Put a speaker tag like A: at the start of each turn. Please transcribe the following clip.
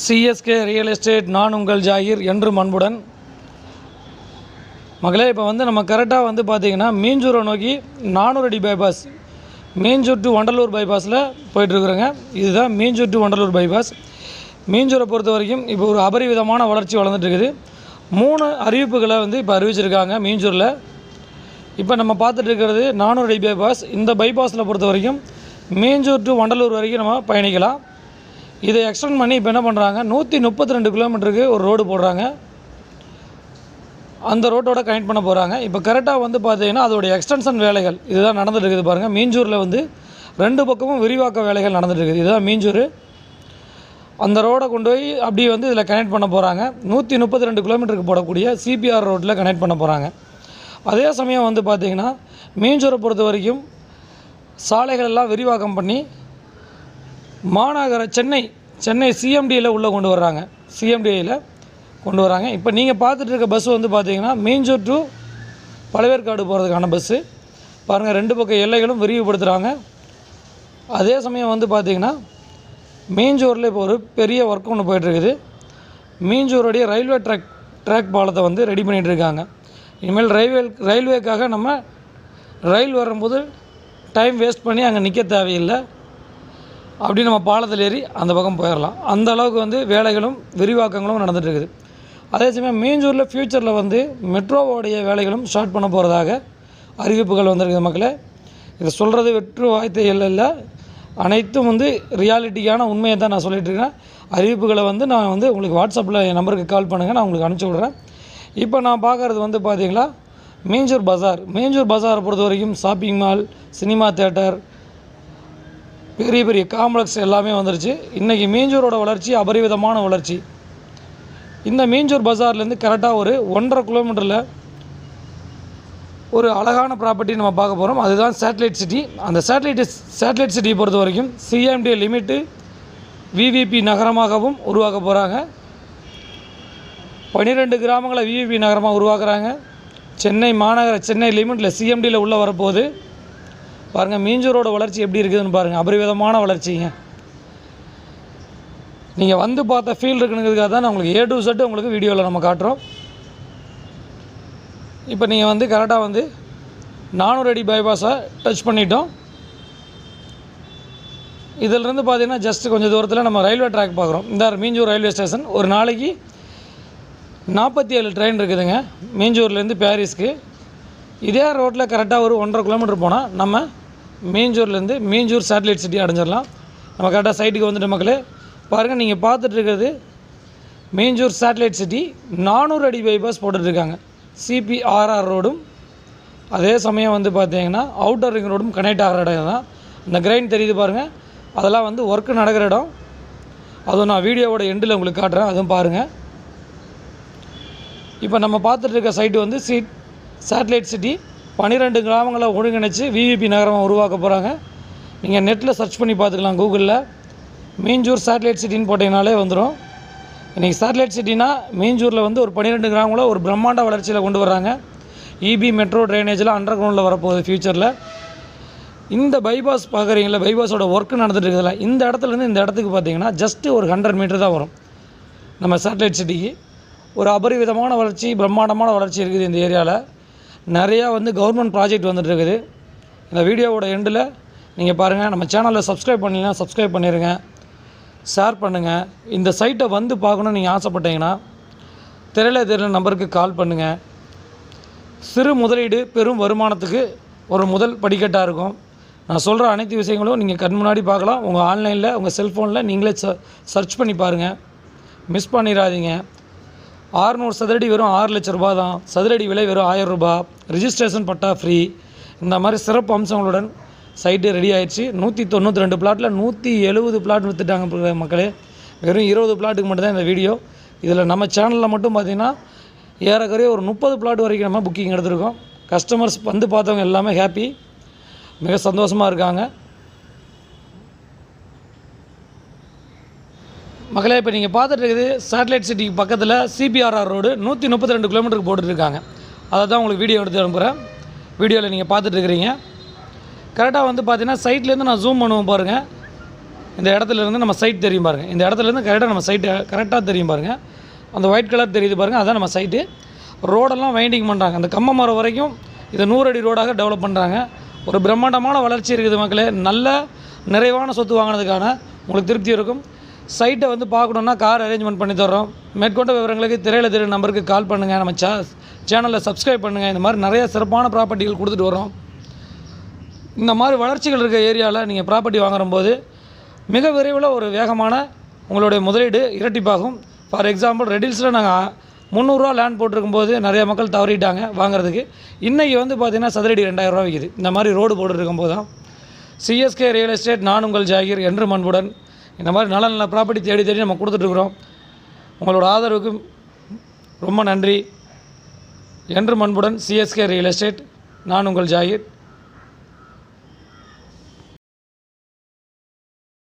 A: CSK real estate நான் உங்கள் ஜாகிர் என்றும் அன்புடன். மகளே இப்போ வந்து நம்ம கரெக்டாக வந்து பார்த்தீங்கன்னா மீஞ்சூரை நோக்கி நானூறு அடி பைபாஸ் மீஞ்சூர் டு வண்டலூர் பைபாஸில் போயிட்டுருக்குறோங்க. இதுதான் மீஞ்சூர் டு வண்டலூர் பைபாஸ் மீஞ்சூரை பொறுத்த வரைக்கும் இப்போ ஒரு அபரிவிதமான வளர்ச்சி வளர்ந்துட்டு இருக்குது மூணு அறிவிப்புகளை வந்து இப்போ அறிவிச்சிருக்காங்க மீஞ்சூரில். இப்போ நம்ம பார்த்துட்டு இருக்கிறது நானூறு அடி பைபாஸ் இந்த பைபாஸில் பொறுத்த வரைக்கும் மீஞ்சூர் டு வண்டலூர் வரைக்கும் நம்ம பயணிக்கலாம். இதை எக்ஸ்டெண்ட் பண்ணி இப்போ என்ன பண்ணுறாங்க நூற்றி முப்பத்தி ரெண்டு கிலோமீட்டருக்கு ஒரு ரோடு போடுறாங்க. அந்த ரோட்டோட கனெக்ட் பண்ண போகிறாங்க இப்போ கரெக்டாக வந்து பார்த்தீங்கன்னா அதோடைய எக்ஸ்டென்ஷன் வேலைகள். இதுதான் நடந்துட்டு இருக்குது பாருங்கள் மீஞ்சூரில் வந்து ரெண்டு பக்கமும் விரிவாக்க வேலைகள் நடந்துட்டு இருக்குது. இதுதான் மீஞ்சூர். அந்த ரோடை கொண்டு போய் அப்படியே வந்து இதில் கனெக்ட் பண்ண போகிறாங்க நூற்றி முப்பத்தி ரெண்டு கிலோமீட்டருக்கு போடக்கூடிய சிபிஆர் ரோட்டில் கனெக்ட் பண்ண போகிறாங்க அதே சமயம் வந்து பார்த்திங்கன்னா மீஞ்சூரை பொறுத்த வரைக்கும் சாலைகள் எல்லாம் விரிவாக்கம் பண்ணி மாநகர சென்னை சென்னை சிஎம்டியில் உள்ளே கொண்டு வர்றாங்க. சிஎம்டியில் கொண்டு வராங்க இப்போ நீங்கள் பார்த்துட்டு இருக்க பஸ் வந்து பார்த்தீங்கன்னா மீஞ்சூர் டு பழவேற்காடு போகிறதுக்கான பஸ்ஸு பாருங்கள் ரெண்டு பக்கம் எல்லைகளும் விரிவுபடுத்துகிறாங்க அதே சமயம் வந்து பார்த்திங்கன்னா மீஞ்சூரில் இப்போ ஒரு பெரிய ஒர்க் ஒன்று போயிட்டுருக்குது மீஞ்சூருடைய ரயில்வே ட்ராக் ட்ராக் பாலத்தை வந்து ரெடி பண்ணிகிட்டு இருக்காங்க. இனிமேல் ரயில்வே ரயில்வேக்காக நம்ம ரயில் வரும்போது டைம் வேஸ்ட் பண்ணி அங்கே நிற்க தேவையில்லை. அப்படி நம்ம பாலத்தில் ஏறி அந்த பக்கம் போயிடலாம். அந்த அளவுக்கு வந்து வேலைகளும் விரிவாக்கங்களும் நடந்துகிட்டு இருக்குது அதே சமயம் மீஞ்சூரில் ஃப்யூச்சரில் வந்து மெட்ரோவோடைய வேலைகளும் ஸ்டார்ட் பண்ண போகிறதாக அறிவிப்புகள் வந்திருக்குது மக்களே. இதை சொல்கிறது வெற்று வாய்த்தை இல்லை அனைத்தும் வந்து ரியாலிட்டியான உண்மையை தான் நான் சொல்லிகிட்டு இருக்கேன் அறிவிப்புகளை வந்து நான் வந்து உங்களுக்கு வாட்ஸ்அப்பில் என் நம்பருக்கு கால் பண்ணுங்கள் நான் உங்களுக்கு அனுப்பிச்சி விட்றேன். இப்போ நான் பார்க்குறது வந்து பார்த்தீங்களா? மீஞ்சூர் பஜார். மீஞ்சூர் பஜாரை பொறுத்த வரைக்கும் ஷாப்பிங் மால் சினிமா தேட்டர் பெரிய பெரிய காம்ப்ளெக்ஸ் எல்லாமே வந்துருச்சு. இன்றைக்கி மீஞ்சூரோட வளர்ச்சி அபரிவிதமான வளர்ச்சி. இந்த மீஞ்சூர் பஜார்லேருந்து கரெக்டாக ஒரு ஒன்றரை கிலோமீட்டரில் ஒரு அழகான ப்ராப்பர்ட்டி நம்ம பார்க்க போகிறோம் அதுதான் சேட்டலைட் சிட்டி அந்த சேட்டலைட் சேட்டலைட் சிட்டியை பொறுத்த வரைக்கும் சிஎம்டி லிமிட்டு விவிபி நகரமாகவும் உருவாக்க போகிறாங்க பன்னிரெண்டு கிராமங்களை விவிபி நகரமாக உருவாக்குறாங்க. சென்னை மாநகர சென்னை லிமிட்டில் சிஎம்டியில் உள்ளே வரப்போகுது. பாருங்கள் மீஞ்சூரோட வளர்ச்சி எப்படி இருக்குதுன்னு பாருங்கள் அபரிவிதமான வளர்ச்சிங்க. நீங்கள் வந்து பார்த்த ஃபீல் இருக்குங்கிறதுக்காக தான் நான் உங்களுக்கு ஏ டு செட்டு உங்களுக்கு வீடியோவில் நம்ம காட்டுறோம். இப்போ நீங்கள் வந்து கரெக்டாக வந்து நானூறு அடி பைபாஸை டச் பண்ணிட்டோம். இதிலிருந்து பார்த்தீங்கன்னா ஜஸ்ட் கொஞ்சம் தூரத்தில் நம்ம ரயில்வே ட்ராக் பார்க்குறோம் இந்த மீஞ்சூர் ரயில்வே ஸ்டேஷன் ஒரு நாளைக்கு நாற்பத்தி ஏழு ட்ரெயின் இருக்குதுங்க மீஞ்சூர்லேருந்து பாரிஸ்க்கு இதே ரோட்டில் கரெக்டாக ஒரு ஒன்றரை கிலோமீட்டர் போனால் நம்ம மீஞ்சூர்லேருந்து மீஞ்சூர் சேட்டலைட் சிட்டி அடைஞ்சிடலாம். நம்ம கரெக்டாக சைட்டுக்கு வந்துட்டு மக்களே. பாருங்கள் நீங்கள் பார்த்துட்டு இருக்கிறது மீஞ்சூர் சேட்டலைட் சிட்டி நானூறு அடி பைபாஸ் போட்டுட்ருக்காங்க. சிபிஆர்ஆர் ரோடும். அதே சமயம் வந்து பார்த்தீங்கன்னா அவுட்டர் ரிங் ரோடும் கனெக்ட் ஆகிற இடம் தான் இந்த கிரைண்ட் தெரியுது பாருங்கள் அதெல்லாம் வந்து ஒர்க்கு நடக்கிற இடம். அதுவும் நான் வீடியோவோட எண்டில் உங்களுக்கு காட்டுறேன். அதுவும் பாருங்கள் இப்போ நம்ம பார்த்துட்டு இருக்க சைட்டு வந்து சி சேட்டலைட் சிட்டி பன்னிரெண்டு கிராமங்களை ஒருங்கிணைச்சு விவிபி நகரமாக உருவாக்க போகிறாங்க நீங்கள் நெட்டில் சர்ச் பண்ணி பார்த்துக்கலாம் கூகுளில். மீஞ்சூர் சேட்டலைட் சிட்டின்னு போட்டிங்கனாலே வந்துடும் இன்றைக்கி சேட்டலைட் சிட்டினா மீஞ்சூரில் வந்து ஒரு பன்னிரெண்டு கிராமங்களை ஒரு பிரம்மாண்ட வளர்ச்சியில் கொண்டு வராங்க இபி மெட்ரோ ட்ரைனேஜில் அண்டர் கிரவுண்டில் வரப்போகுது ஃப்யூச்சரில் இந்த பைபாஸ் பார்க்குறீங்களா பைபாஸோட ஒர்க்கு நடந்துட்டு இருக்குதுல இந்த இடத்துலேருந்து இந்த இடத்துக்கு பார்த்தீங்கன்னா ஜஸ்ட்டு ஒரு ஹண்ட்ரட் மீட்டர் தான் வரும். நம்ம சேட்டலைட் சிட்டிக்கு ஒரு அபரிவிதமான வளர்ச்சி பிரம்மாண்டமான வளர்ச்சி இருக்குது இந்த ஏரியாவில் நிறையா வந்து கவர்மெண்ட் ப்ராஜெக்ட் வந்துட்டுருக்குது. இந்த வீடியோவோட எண்டில் நீங்கள் பாருங்கள் நம்ம சேனலில் சப்ஸ்கிரைப் பண்ணலாம் சப்ஸ்கிரைப் பண்ணிடுங்க ஷேர் பண்ணுங்கள் இந்த சைட்டை வந்து பார்க்கணுன்னு நீங்கள் ஆசைப்பட்டீங்கன்னா தெரியல தெரியல நம்பருக்கு கால் பண்ணுங்கள் சிறு முதலீடு பெரும் வருமானத்துக்கு ஒரு முதல் படிக்கட்டாக இருக்கும். நான் சொல்கிற அனைத்து விஷயங்களும் நீங்கள் கண் முன்னாடி பார்க்கலாம். உங்கள் ஆன்லைனில் உங்கள் செல்ஃபோனில் நீங்களே ச சர்ச் பண்ணி பாருங்கள் மிஸ் பண்ணிடாதீங்க ஆறுநூறு சதுரடி வெறும் ஆறு லட்ச ரூபா தான். சதுரடி விலை வெறும் ஆயிரம் ரூபாய். ரிஜிஸ்ட்ரேஷன் பட்டா ஃப்ரீ இந்த மாதிரி சிறப்பு அம்சங்களுடன் சைட்டு ரெடி ஆயிடுச்சு. நூற்றி தொண்ணூற்றி ரெண்டு பிளாட்டில் நூற்றி எழுபது பிளாட் விற்றுட்டாங்க மக்களே. வெறும் இருபது பிளாட்டுக்கு மட்டும்தான் இந்த வீடியோ இதில் நம்ம சேனலில் மட்டும் பார்த்திங்கன்னா ஏறக்குறைய ஒரு முப்பது பிளாட் வரைக்கும் நம்ம புக்கிங் எடுத்திருக்கோம். கஸ்டமர்ஸ் வந்து பார்த்தவங்க எல்லாமே ஹாப்பி மிக சந்தோஷமாக இருக்காங்க. மக்களே இப்போ நீங்கள் பார்த்துட்டு இருக்குது சேட்டலைட் சிட்டிக்கு பக்கத்தில் சிபிஆர்ஆர் ரோடு நூற்றி முப்பத்தி ரெண்டு கிலோமீட்டருக்கு போட்டுட்ருக்காங்க அதை தான் உங்களுக்கு வீடியோ எடுத்து அனுப்புகிறேன் வீடியோவில் நீங்கள் பார்த்துட்ருக்குறீங்க கரெக்டாக வந்து பார்த்தீங்கன்னா சைட்லேருந்து நான் ஜூம் பண்ணுவோம் பாருங்கள் இந்த இடத்துலேருந்து நம்ம சைட் தெரியும் பாருங்கள் இந்த இடத்துலேருந்து கரெக்டாக நம்ம சைட்டு கரெக்டாக தெரியும் பாருங்கள் அந்த ஒயிட் கலர் தெரியுது பாருங்கள் அதான் நம்ம சைட்டு ரோடெல்லாம் வைண்டிங் பண்ணுறாங்க அந்த கம்ம மரம் வரைக்கும் இதை நூறு அடி ரோடாக டெவலப் பண்ணுறாங்க ஒரு பிரம்மாண்டமான வளர்ச்சி இருக்குது மக்களே. நல்ல நிறைவான சொத்து வாங்கினதுக்கான உங்களுக்கு திருப்தி இருக்கும். சைட்டை வந்து பார்க்கணுன்னா கார் அரேஞ்ச்மெண்ட் பண்ணி தர்றோம். மேற்கொண்ட விவரங்களுக்கு திரையில் திரு நம்பருக்கு கால் பண்ணுங்கள் நம்ம சே சேனலில் சப்ஸ்கிரைப் பண்ணுங்கள் இந்த மாதிரி நிறைய சிறப்பான ப்ராப்பர்ட்டிகள் கொடுத்துட்டு வரோம் இந்த மாதிரி வளர்ச்சிகள் இருக்க ஏரியாவில் நீங்கள் ப்ராப்பர்ட்டி வாங்கும்போது மிக விரைவில் ஒரு வேகமான உங்களுடைய முதலீடு இரட்டிப்பாகும். ஃபார் எக்ஸாம்பிள் ரெடில்ஸில் நாங்கள் முந்நூறுரூவா லேண்ட் போட்டிருக்கும்போது நிறைய மக்கள் தவறிட்டாங்க வாங்குறதுக்கு. இன்றைக்கி வந்து பார்த்திங்கன்னா சதுரடி ரெண்டாயிரரூவா விற்கிது இந்த மாதிரி ரோடு போட்டுருக்கும் போது தான் சிஎஸ்கே ரியல் எஸ்டேட் நான் உங்கள் ஜாகிர் என்று மண்புடன் இந்த மாதிரி நல்ல நல்ல ப்ராப்பர்ட்டி தேடி தேடி நம்ம கொடுத்துட்ருக்குறோம். உங்களோட ஆதரவுக்கு ரொம்ப நன்றி. என்று மண்புடன் சிஎஸ்கே ரியல் எஸ்டேட் நான் உங்கள் ஜாகிர்.